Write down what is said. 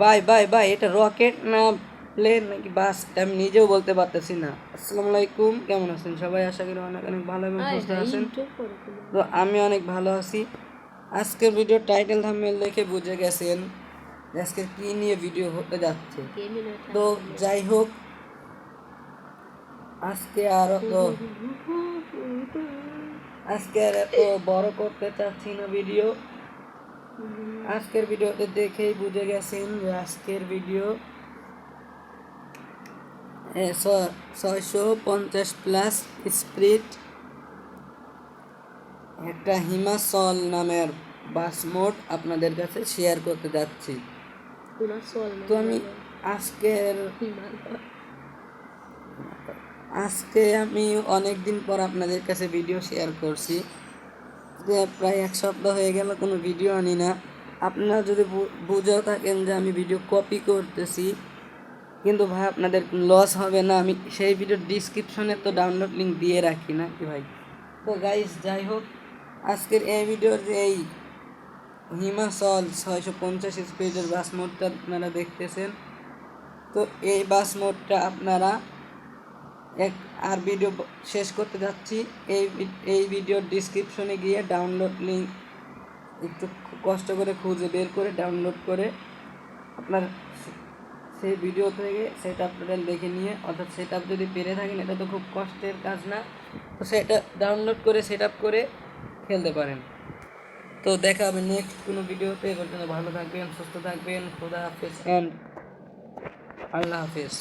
ভাই ভাই ভাই এটা রকেট না প্লেন নাকি বাস? আমি নিজেও বলতে পারতেছি না। আসসালামু আলাইকুম কেমন আছেন সবাই? আশা করি অনেক অনেক ভালো এবং সুস্থ আছেন। তো আমি অনেক ভালো আছি। আজকের ভিডিও টাইটেল থাম্বনেল দেখে বুঝে গেছেন আজকে কি নিয়ে ভিডিও হতে যাচ্ছে। তো যাই হোক আজকে আর তো আজকে আর এত বড় করতে চাচ্ছি না ভিডিও আজকের ভিডিওতে দেখেই বুঝে গেছেন যে আজকের ভিডিও ছয়শো পঞ্চাশ প্লাস স্প্রিট একটা হিমাচল নামের বাস মোড আপনাদের কাছে শেয়ার করতে যাচ্ছি। তো আমি আজকের আজকে আমি অনেক দিন পর আপনাদের কাছে ভিডিও শেয়ার করছি। যে প্রায় এক সপ্তাহ হয়ে গেল, কোনো ভিডিও আনি না। আপনারা যদি বুঝেও থাকেন যে আমি ভিডিও কপি করতেছি, কিন্তু ভাই আপনাদের লস হবে না, আমি সেই ভিডিওর ডিসক্রিপশনে তো ডাউনলোড লিঙ্ক দিয়ে রাখি না কি ভাই? তো গাইস যাই হোক, আজকের এই ভিডিওর যে এই হিমাচল ছয়শো পঞ্চাশ স্পিডের বাস মোডটা আপনারা দেখতেছেন। তো এই বাস মোডটা আপনারা এক আর ভিডিও শেষ করতে যাচ্ছি। এই এই ভিডিওর ডিসক্রিপশনে গিয়ে ডাউনলোড লিঙ্ক একটু কষ্ট করে খুঁজে বের করে ডাউনলোড করে আপনার সেই ভিডিও থেকে সেটা আপনারা দেখে নিয়ে অর্থাৎ সেট আপ যদি পেরে থাকেন এটা তো খুব কষ্টের কাজ না। তো সেটা ডাউনলোড করে সেট আপ করে খেলতে পারেন। তো দেখা হবে নেক্সট কোনো ভিডিওতে। পর্যন্ত ভালো থাকবেন সুস্থ থাকবেন। খোদা হাফেজ। অ্যান্ড আল্লাহ হাফেজ।